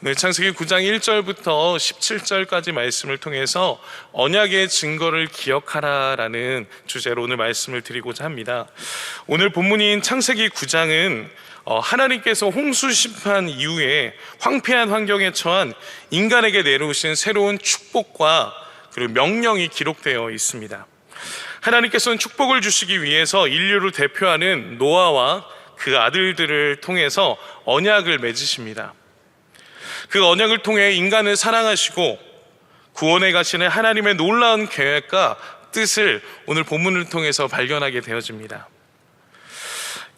오늘 창세기 9장 1절부터 17절까지 말씀을 통해서 언약의 증거를 기억하라라는 주제로 오늘 말씀을 드리고자 합니다. 오늘 본문인 창세기 9장은 어, 하나님께서 홍수 심판 이후에 황폐한 환경에 처한 인간에게 내려오신 새로운 축복과 그리고 명령이 기록되어 있습니다. 하나님께서는 축복을 주시기 위해서 인류를 대표하는 노아와 그 아들들을 통해서 언약을 맺으십니다. 그 언약을 통해 인간을 사랑하시고 구원해 가시는 하나님의 놀라운 계획과 뜻을 오늘 본문을 통해서 발견하게 되어집니다.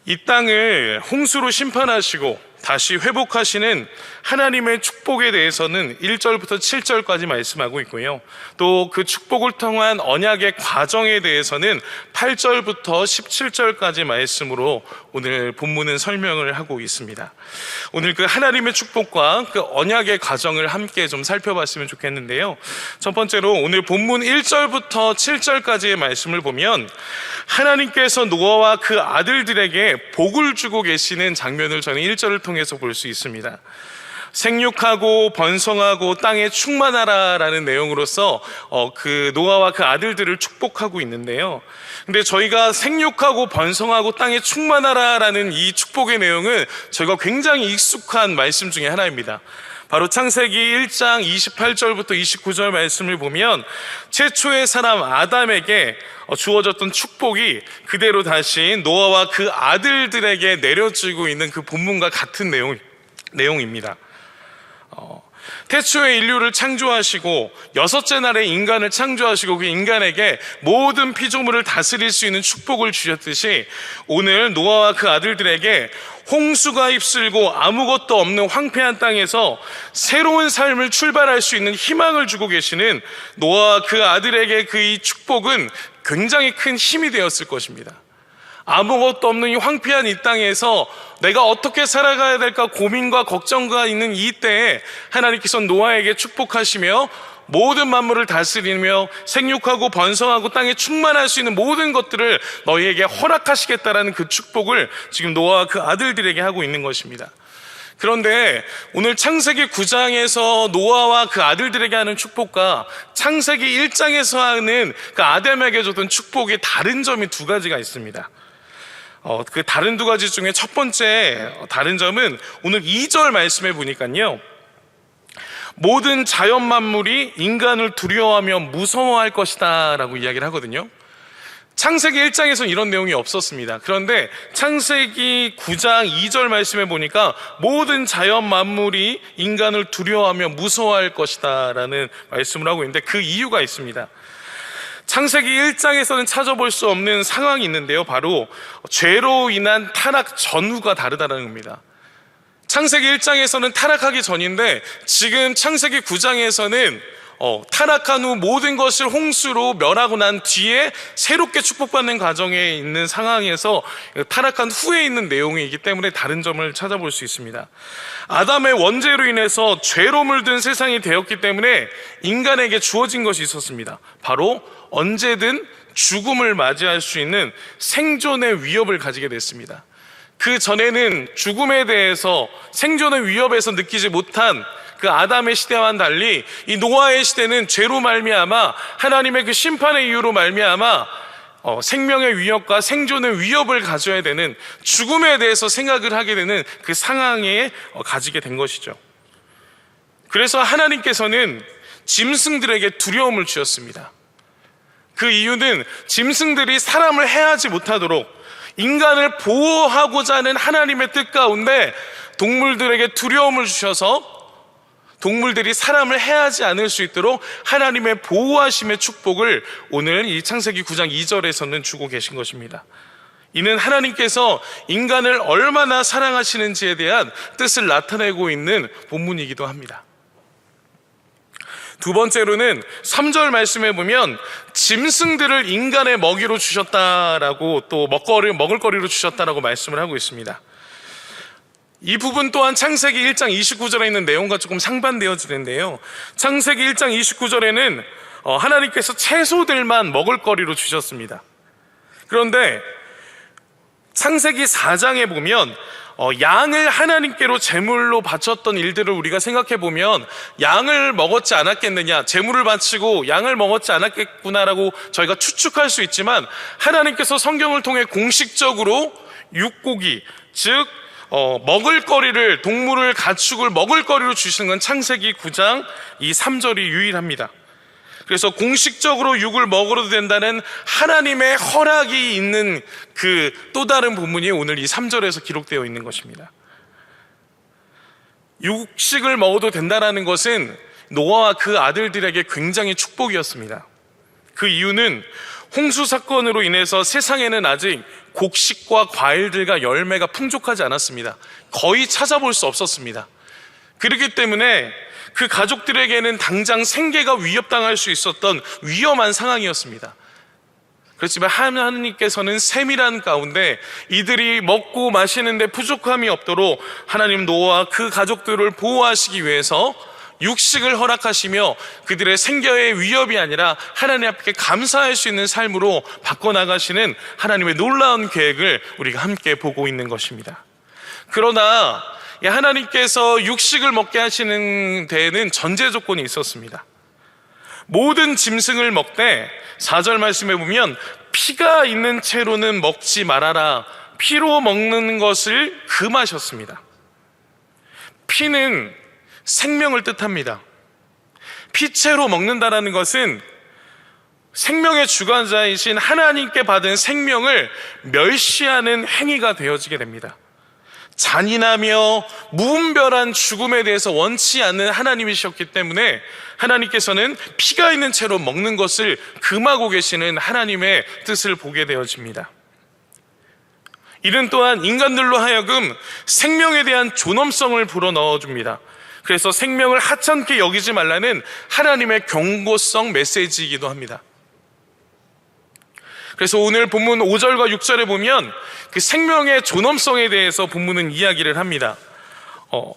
이 땅을 홍수로 심판하시고 다시 회복하시는 하나님의 축복에 대해서는 1절부터 7절까지 말씀하고 있고요. 또 그 축복을 통한 언약의 과정에 대해서는 8절부터 17절까지 말씀으로 오늘 본문은 설명을 하고 있습니다. 오늘 그 하나님의 축복과 그 언약의 과정을 함께 좀 살펴봤으면 좋겠는데요. 첫 번째로 오늘 본문 1절부터 7절까지의 말씀을 보면 하나님께서 노아와 그 아들들에게 복을 주고 계시는 장면을 저는 1절을 통해서 볼 수 있습니다. 생육하고 번성하고 땅에 충만하라라는 내용으로서 어, 그 노아와 그 아들들을 축복하고 있는데요. 근데 저희가 생육하고 번성하고 땅에 충만하라라는 이 축복의 내용은 저희가 굉장히 익숙한 말씀 중에 하나입니다. 바로 창세기 1장 28절부터 29절 말씀을 보면 최초의 사람 아담에게 어, 주어졌던 축복이 그대로 다시 노아와 그 아들들에게 내려지고 있는 그 본문과 같은 내용, 내용입니다. 어, 태초에 인류를 창조하시고 여섯째 날에 인간을 창조하시고 그 인간에게 모든 피조물을 다스릴 수 있는 축복을 주셨듯이 오늘 노아와 그 아들들에게 홍수가 휩쓸고 아무것도 없는 황폐한 땅에서 새로운 삶을 출발할 수 있는 희망을 주고 계시는 노아와 그 아들에게 그 이 축복은 굉장히 큰 힘이 되었을 것입니다. 아무것도 없는 이 황폐한 이 땅에서 내가 어떻게 살아가야 될까 고민과 걱정과 있는 이 때에 하나님께서 노아에게 축복하시며 모든 만물을 다스리며 생육하고 번성하고 땅에 충만할 수 있는 모든 것들을 너희에게 허락하시겠다라는 그 축복을 지금 노아와 그 아들들에게 하고 있는 것입니다. 그런데 오늘 창세기 9장에서 노아와 그 아들들에게 하는 축복과 창세기 1장에서 하는 그 아담에게 줬던 축복이 다른 점이 두 가지가 있습니다. 어, 그 다른 두 가지 중에 첫 번째 다른 점은 오늘 2절 말씀에 보니까요. 모든 자연 만물이 인간을 두려워하며 무서워할 것이다 라고 이야기를 하거든요. 창세기 1장에서는 이런 내용이 없었습니다. 그런데 창세기 9장 2절 말씀에 보니까 모든 자연 만물이 인간을 두려워하며 무서워할 것이다 라는 말씀을 하고 있는데 그 이유가 있습니다. 창세기 1장에서는 찾아볼 수 없는 상황이 있는데요. 바로 죄로 인한 타락 전후가 다르다는 겁니다. 창세기 1장에서는 타락하기 전인데 지금 창세기 9장에서는 어, 타락한 후 모든 것을 홍수로 멸하고 난 뒤에 새롭게 축복받는 과정에 있는 상황에서 타락한 후에 있는 내용이기 때문에 다른 점을 찾아볼 수 있습니다. 아담의 원죄로 인해서 죄로 물든 세상이 되었기 때문에 인간에게 주어진 것이 있었습니다. 바로 언제든 죽음을 맞이할 수 있는 생존의 위협을 가지게 됐습니다. 그 전에는 죽음에 대해서 생존의 위협에서 느끼지 못한 그 아담의 시대와는 달리 이 노아의 시대는 죄로 말미암아 하나님의 그 심판의 이유로 말미암아 어, 생명의 위협과 생존의 위협을 가져야 되는 죽음에 대해서 생각을 하게 되는 그 상황에 어, 가지게 된 것이죠. 그래서 하나님께서는 짐승들에게 두려움을 주셨습니다. 그 이유는 짐승들이 사람을 해하지 못하도록 인간을 보호하고자 하는 하나님의 뜻 가운데 동물들에게 두려움을 주셔서 동물들이 사람을 해하지 않을 수 있도록 하나님의 보호하심의 축복을 오늘 이 창세기 9장 2절에서는 주고 계신 것입니다. 이는 하나님께서 인간을 얼마나 사랑하시는지에 대한 뜻을 나타내고 있는 본문이기도 합니다. 두 번째로는 3절 말씀에 보면 짐승들을 인간의 먹이로 주셨다라고 또 먹거리, 먹을 거리로 주셨다라고 말씀을 하고 있습니다. 이 부분 또한 창세기 1장 29절에 있는 내용과 조금 상반되어지는데요. 창세기 1장 29절에는 어, 하나님께서 채소들만 먹을 거리로 주셨습니다. 그런데 창세기 4장에 보면 어, 양을 하나님께로 제물로 바쳤던 일들을 우리가 생각해 보면 양을 먹었지 않았겠느냐, 제물을 바치고 양을 먹었지 않았겠구나라고 저희가 추측할 수 있지만 하나님께서 성경을 통해 공식적으로 육고기, 즉 어, 먹을거리를 동물을 가축을 먹을거리로 주시는 건 창세기 9장 이 3절이 유일합니다. 그래서 공식적으로 육을 먹어도 된다는 하나님의 허락이 있는 그 또 다른 부분이 오늘 이 3절에서 기록되어 있는 것입니다. 육식을 먹어도 된다라는 것은 노아와 그 아들들에게 굉장히 축복이었습니다. 그 이유는 홍수 사건으로 인해서 세상에는 아직 곡식과 과일들과 열매가 풍족하지 않았습니다. 거의 찾아볼 수 없었습니다. 그렇기 때문에 그 가족들에게는 당장 생계가 위협당할 수 있었던 위험한 상황이었습니다. 그렇지만 하나님께서는 세밀한 가운데 이들이 먹고 마시는데 부족함이 없도록 하나님 노아와 그 가족들을 보호하시기 위해서 육식을 허락하시며 그들의 생계의 위협이 아니라 하나님 앞에 감사할 수 있는 삶으로 바꿔나가시는 하나님의 놀라운 계획을 우리가 함께 보고 있는 것입니다. 그러나 이 하나님께서 육식을 먹게 하시는 데에는 전제 조건이 있었습니다. 모든 짐승을 먹되 4절 말씀에 보면 피가 있는 채로는 먹지 말아라. 피로 먹는 것을 금하셨습니다. 피는 생명을 뜻합니다. 피채로 먹는다라는 것은 생명의 주관자이신 하나님께 받은 생명을 멸시하는 행위가 되어지게 됩니다. 잔인하며 무분별한 죽음에 대해서 원치 않는 하나님이셨기 때문에 하나님께서는 피가 있는 채로 먹는 것을 금하고 계시는 하나님의 뜻을 보게 되어집니다. 이는 또한 인간들로 하여금 생명에 대한 존엄성을 불어넣어 줍니다. 그래서 생명을 하찮게 여기지 말라는 하나님의 경고성 메시지이기도 합니다. 그래서 오늘 본문 5절과 6절에 보면 그 생명의 존엄성에 대해서 본문은 이야기를 합니다. 어,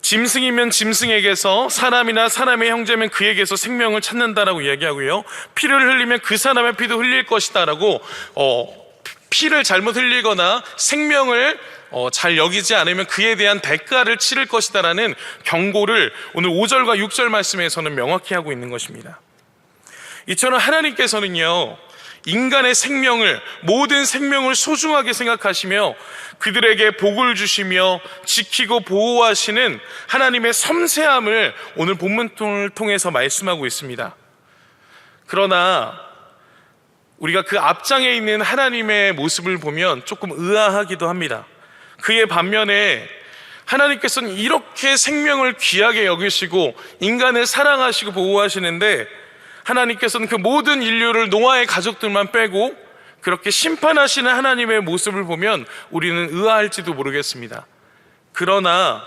짐승이면 짐승에게서 사람이나 사람의 형제면 그에게서 생명을 찾는다라고 이야기하고요. 피를 흘리면 그 사람의 피도 흘릴 것이다라고 어, 피를 잘못 흘리거나 생명을 어, 잘 여기지 않으면 그에 대한 대가를 치를 것이다라는 경고를 오늘 5절과 6절 말씀에서는 명확히 하고 있는 것입니다. 이처럼 하나님께서는요, 인간의 생명을, 모든 생명을 소중하게 생각하시며 그들에게 복을 주시며 지키고 보호하시는 하나님의 섬세함을 오늘 본문을 통해서 말씀하고 있습니다. 그러나 우리가 그 앞장에 있는 하나님의 모습을 보면 조금 의아하기도 합니다. 그의 반면에 하나님께서는 이렇게 생명을 귀하게 여기시고 인간을 사랑하시고 보호하시는데 하나님께서는 그 모든 인류를 노아의 가족들만 빼고 그렇게 심판하시는 하나님의 모습을 보면 우리는 의아할지도 모르겠습니다. 그러나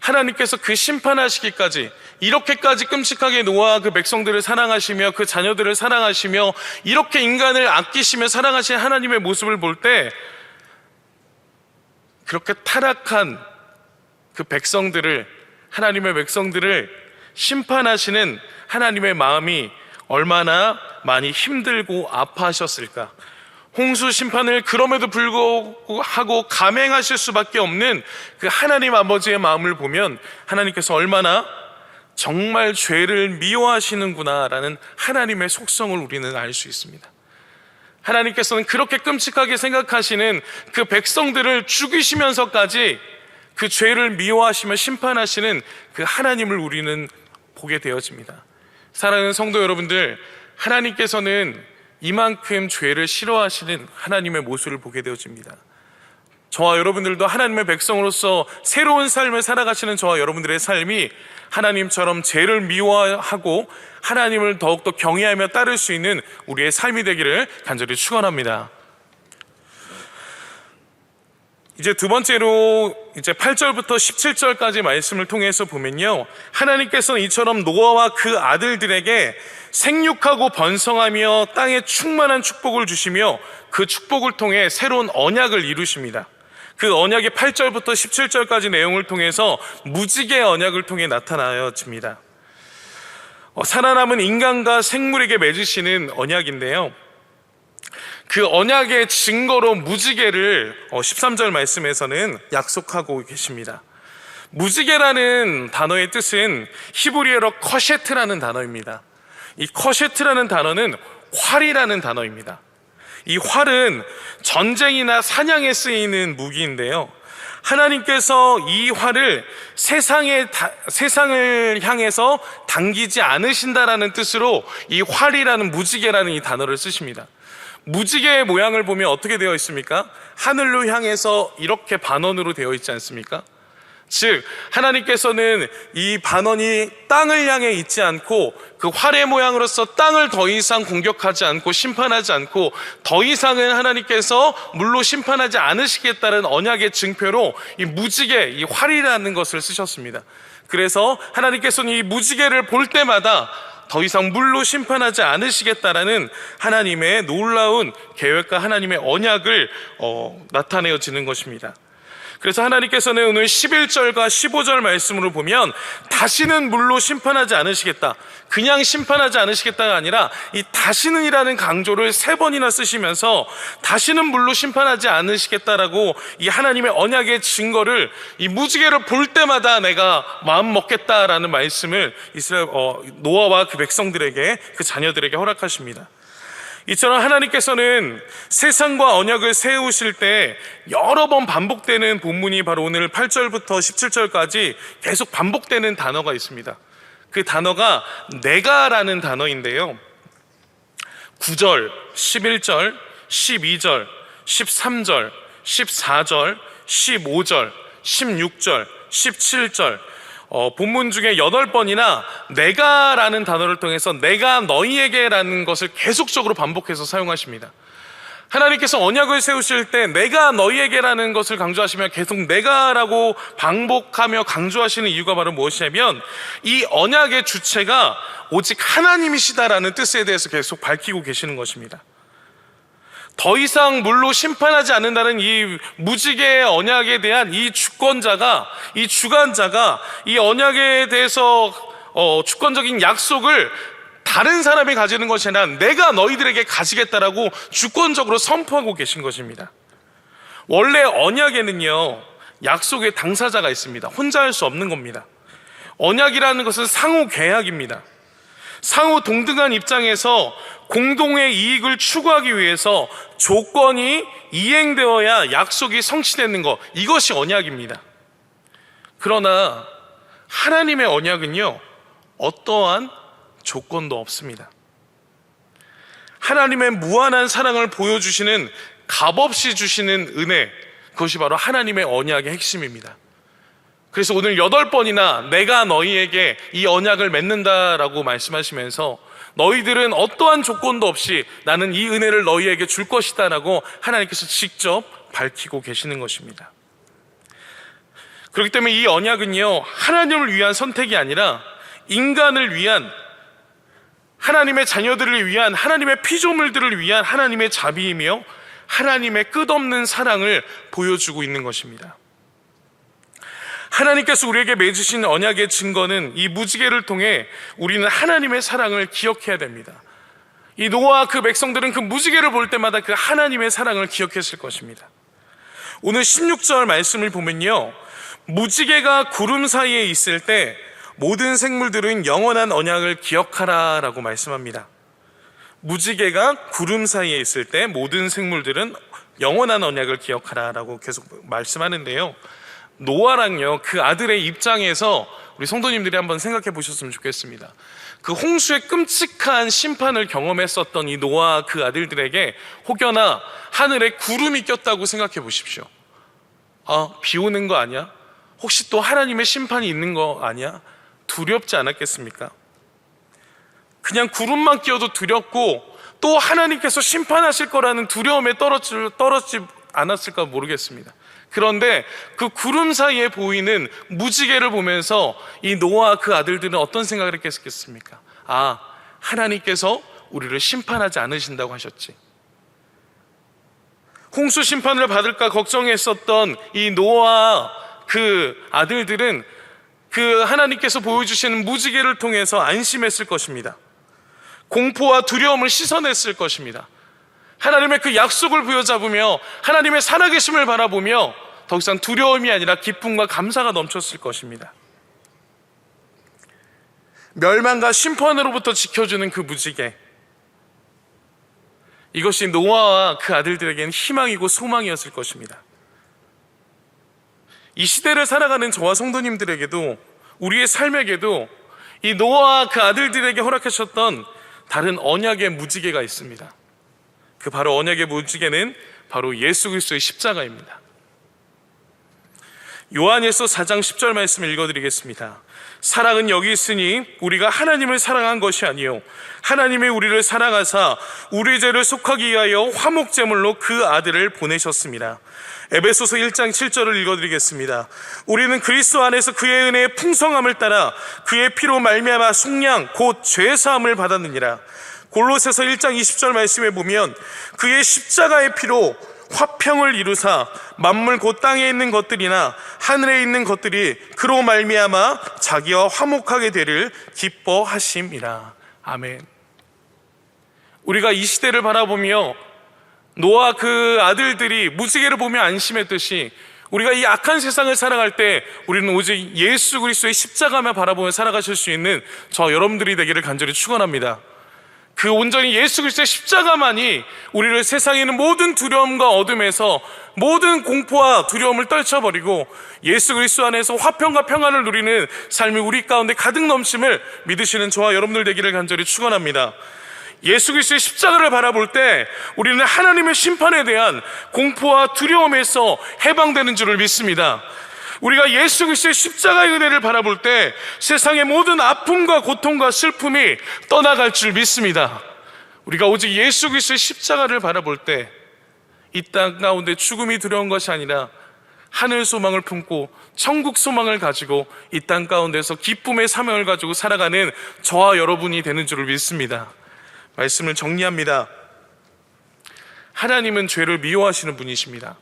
하나님께서 그 심판하시기까지 이렇게까지 끔찍하게 노아와 그 백성들을 사랑하시며 그 자녀들을 사랑하시며 이렇게 인간을 아끼시며 사랑하시는 하나님의 모습을 볼 때 그렇게 타락한 그 백성들을 하나님의 백성들을 심판하시는 하나님의 마음이 얼마나 많이 힘들고 아파하셨을까. 홍수 심판을 그럼에도 불구하고 감행하실 수밖에 없는 그 하나님 아버지의 마음을 보면 하나님께서 얼마나 정말 죄를 미워하시는구나라는 하나님의 속성을 우리는 알 수 있습니다. 하나님께서는 그렇게 끔찍하게 생각하시는 그 백성들을 죽이시면서까지 그 죄를 미워하시며 심판하시는 그 하나님을 우리는 보게 되어집니다. 사랑하는 성도 여러분들, 하나님께서는 이만큼 죄를 싫어하시는 하나님의 모습을 보게 되어집니다. 저와 여러분들도 하나님의 백성으로서 새로운 삶을 살아가시는 저와 여러분들의 삶이 하나님처럼 죄를 미워하고 하나님을 더욱더 경외하며 따를 수 있는 우리의 삶이 되기를 간절히 축원합니다. 이제 두 번째로 이제 8절부터 17절까지 말씀을 통해서 보면요. 하나님께서는 이처럼 노아와 그 아들들에게 생육하고 번성하며 땅에 충만한 축복을 주시며 그 축복을 통해 새로운 언약을 이루십니다. 그 언약의 8절부터 17절까지 내용을 통해서 무지개 언약을 통해 나타나여집니다. 어, 살아남은 인간과 생물에게 맺으시는 언약인데요. 그 언약의 증거로 무지개를 어, 13절 말씀에서는 약속하고 계십니다. 무지개라는 단어의 뜻은 히브리어로 커셰트라는 단어입니다. 이 커셰트라는 단어는 활이라는 단어입니다. 이 활은 전쟁이나 사냥에 쓰이는 무기인데요. 하나님께서 이 활을 세상에 다- 세상을 향해서 당기지 않으신다라는 뜻으로 이 활이라는 무지개라는 이 단어를 쓰십니다. 무지개의 모양을 보면 어떻게 되어 있습니까? 하늘로 향해서 이렇게 반원으로 되어 있지 않습니까? 즉 하나님께서는 이 반원이 땅을 향해 있지 않고 그 활의 모양으로서 땅을 더 이상 공격하지 않고 심판하지 않고 더 이상은 하나님께서 물로 심판하지 않으시겠다는 언약의 증표로 이 무지개 이 활이라는 것을 쓰셨습니다. 그래서 하나님께서는 이 무지개를 볼 때마다 더 이상 물로 심판하지 않으시겠다라는 하나님의 놀라운 계획과 하나님의 언약을 어, 나타내어지는 것입니다. 그래서 하나님께서는 오늘 11절과 15절 말씀으로 보면 다시는 물로 심판하지 않으시겠다. 그냥 심판하지 않으시겠다가 아니라 이 다시는이라는 강조를 세 번이나 쓰시면서 다시는 물로 심판하지 않으시겠다라고 이 하나님의 언약의 증거를 이 무지개를 볼 때마다 내가 마음 먹겠다라는 말씀을 이스라엘 어, 노아와 그 백성들에게 그 자녀들에게 허락하십니다. 이처럼 하나님께서는 세상과 언약을 세우실 때 여러 번 반복되는 본문이 바로 오늘 8절부터 17절까지 계속 반복되는 단어가 있습니다. 그 단어가 내가라는 단어인데요. 9절, 11절, 12절, 13절, 14절, 15절, 16절, 17절, 어, 본문 중에 여덟 번이나 내가라는 단어를 통해서 내가 너희에게라는 것을 계속적으로 반복해서 사용하십니다. 하나님께서 언약을 세우실 때 내가 너희에게라는 것을 강조하시면 계속 내가라고 반복하며 강조하시는 이유가 바로 무엇이냐면 이 언약의 주체가 오직 하나님이시다라는 뜻에 대해서 계속 밝히고 계시는 것입니다. 더 이상 물로 심판하지 않는다는 이 무지개의 언약에 대한 이 주권자가 이 주관자가 이 언약에 대해서 어, 주권적인 약속을 다른 사람이 가지는 것이 아니라 내가 너희들에게 가지겠다라고 주권적으로 선포하고 계신 것입니다. 원래 언약에는요 약속의 당사자가 있습니다. 혼자 할 수 없는 겁니다. 언약이라는 것은 상호 계약입니다. 상호 동등한 입장에서 공동의 이익을 추구하기 위해서 조건이 이행되어야 약속이 성취되는 것 이것이 언약입니다. 그러나 하나님의 언약은요 어떠한 조건도 없습니다. 하나님의 무한한 사랑을 보여주시는 값없이 주시는 은혜 그것이 바로 하나님의 언약의 핵심입니다. 그래서 오늘 여덟 번이나 내가 너희에게 이 언약을 맺는다라고 말씀하시면서 너희들은 어떠한 조건도 없이 나는 이 은혜를 너희에게 줄 것이다라고 하나님께서 직접 밝히고 계시는 것입니다. 그렇기 때문에 이 언약은요, 하나님을 위한 선택이 아니라 인간을 위한 하나님의 자녀들을 위한 하나님의 피조물들을 위한 하나님의 자비이며 하나님의 끝없는 사랑을 보여주고 있는 것입니다. 하나님께서 우리에게 맺으신 언약의 증거는 이 무지개를 통해 우리는 하나님의 사랑을 기억해야 됩니다. 이 노아와 그 백성들은 그 무지개를 볼 때마다 그 하나님의 사랑을 기억했을 것입니다. 오늘 16절 말씀을 보면요. 무지개가 구름 사이에 있을 때 모든 생물들은 영원한 언약을 기억하라 라고 말씀합니다. 무지개가 구름 사이에 있을 때 모든 생물들은 영원한 언약을 기억하라 라고 계속 말씀하는데요. 노아랑요 그 아들의 입장에서 우리 성도님들이 한번 생각해 보셨으면 좋겠습니다. 그 홍수의 끔찍한 심판을 경험했었던 이 노아 그 아들들에게 혹여나 하늘에 구름이 꼈다고 생각해 보십시오. 아, 비 오는 거 아니야? 혹시 또 하나님의 심판이 있는 거 아니야? 두렵지 않았겠습니까? 그냥 구름만 끼어도 두렵고 또 하나님께서 심판하실 거라는 두려움에 떨어지, 떨어지 않았을까 모르겠습니다. 그런데 그 구름 사이에 보이는 무지개를 보면서 이 노아 그 아들들은 어떤 생각을 했겠습니까? 아, 하나님께서 우리를 심판하지 않으신다고 하셨지. 홍수 심판을 받을까 걱정했었던 이 노아 그 아들들은 그 하나님께서 보여주시는 무지개를 통해서 안심했을 것입니다. 공포와 두려움을 씻어냈을 것입니다. 하나님의 그 약속을 부여잡으며 하나님의 살아계심을 바라보며 더 이상 두려움이 아니라 기쁨과 감사가 넘쳤을 것입니다. 멸망과 심판으로부터 지켜주는 그 무지개. 이것이 노아와 그 아들들에게는 희망이고 소망이었을 것입니다. 이 시대를 살아가는 저와 성도님들에게도 우리의 삶에게도 이 노아와 그 아들들에게 허락하셨던 다른 언약의 무지개가 있습니다. 그 바로 언약의 무지개는 바로 예수 그리스도의 십자가입니다. 요한일서 4장 10절 말씀을 읽어드리겠습니다. 사랑은 여기 있으니 우리가 하나님을 사랑한 것이 아니요 하나님이 우리를 사랑하사 우리 죄를 속하기 위하여 화목 제물로 그 아들을 보내셨습니다. 에베소서 1장 7절을 읽어드리겠습니다. 우리는 그리스도 안에서 그의 은혜의 풍성함을 따라 그의 피로 말미암아 속량 곧 죄 사함을 받았느니라. 골로새서 1장 20절 말씀에 보면 그의 십자가의 피로 화평을 이루사 만물 곧 땅에 있는 것들이나 하늘에 있는 것들이 그로 말미암아 자기와 화목하게 되를 기뻐하심이라. 아멘. 우리가 이 시대를 바라보며 노아 그 아들들이 무지개를 보며 안심했듯이 우리가 이 악한 세상을 살아갈 때 우리는 오직 예수 그리스도의 십자가만 바라보며 살아가실 수 있는 저 여러분들이 되기를 간절히 축원합니다. 그 온전히 예수 그리스도의 십자가만이 우리를 세상에 있는 모든 두려움과 어둠에서 모든 공포와 두려움을 떨쳐버리고 예수 그리스도 안에서 화평과 평안을 누리는 삶이 우리 가운데 가득 넘침을 믿으시는 저와 여러분들 되기를 간절히 축원합니다. 예수 그리스도의 십자가를 바라볼 때 우리는 하나님의 심판에 대한 공포와 두려움에서 해방되는 줄을 믿습니다. 우리가 예수 그리스도의 십자가의 은혜를 바라볼 때 세상의 모든 아픔과 고통과 슬픔이 떠나갈 줄 믿습니다. 우리가 오직 예수 그리스도의 십자가를 바라볼 때 이 땅 가운데 죽음이 두려운 것이 아니라 하늘 소망을 품고 천국 소망을 가지고 이 땅 가운데서 기쁨의 사명을 가지고 살아가는 저와 여러분이 되는 줄을 믿습니다. 말씀을 정리합니다. 하나님은 죄를 미워하시는 분이십니다.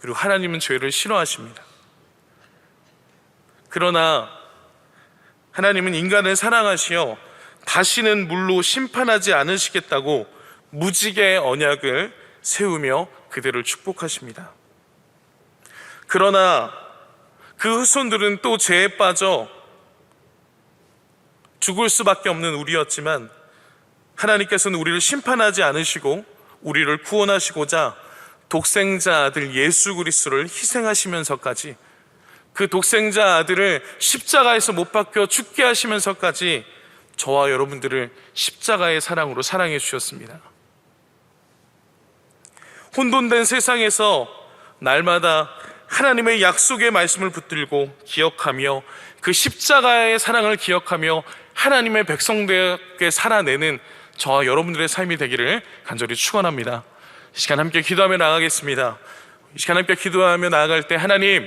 그리고 하나님은 죄를 싫어하십니다. 그러나 하나님은 인간을 사랑하시어 다시는 물로 심판하지 않으시겠다고 무지개의 언약을 세우며 그들을 축복하십니다. 그러나 그 후손들은 또 죄에 빠져 죽을 수밖에 없는 우리였지만 하나님께서는 우리를 심판하지 않으시고 우리를 구원하시고자 독생자 아들 예수 그리스도를 희생하시면서까지 그 독생자 아들을 십자가에서 못 박혀 죽게 하시면서까지 저와 여러분들을 십자가의 사랑으로 사랑해 주셨습니다. 혼돈된 세상에서 날마다 하나님의 약속의 말씀을 붙들고 기억하며 그 십자가의 사랑을 기억하며 하나님의 백성되게 살아내는 저와 여러분들의 삶이 되기를 간절히 축원합니다. 이 시간 함께 기도하며 나가겠습니다. 이 시간 함께 기도하며 나아갈 때 하나님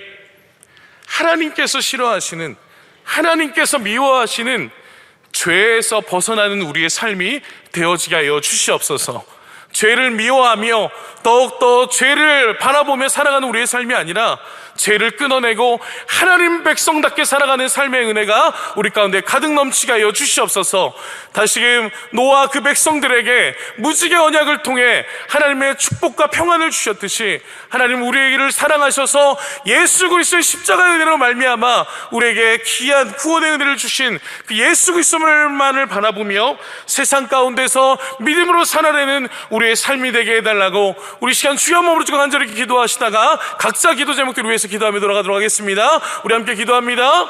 하나님께서 싫어하시는 하나님께서 미워하시는 죄에서 벗어나는 우리의 삶이 되어지게 하여 주시옵소서. 죄를 미워하며 더욱더 죄를 바라보며 살아가는 우리의 삶이 아니라 죄를 끊어내고 하나님 백성답게 살아가는 삶의 은혜가 우리 가운데 가득 넘치게 하여 주시옵소서. 다시금 노아 그 백성들에게 무지개 언약을 통해 하나님의 축복과 평안을 주셨듯이 하나님 우리에게를 사랑하셔서 예수 그리스도의 십자가의 은혜로 말미암아 우리에게 귀한 구원의 은혜를 주신 그 예수 그리스도만을 바라보며 세상 가운데서 믿음으로 살아내는 우리의 삶이 되게 해달라고 우리 시간 주여 몸으로 주고 간절히 기도하시다가 각자 기도 제목들을 위해서 기도하며 돌아가도록 하겠습니다. 우리 함께 기도합니다.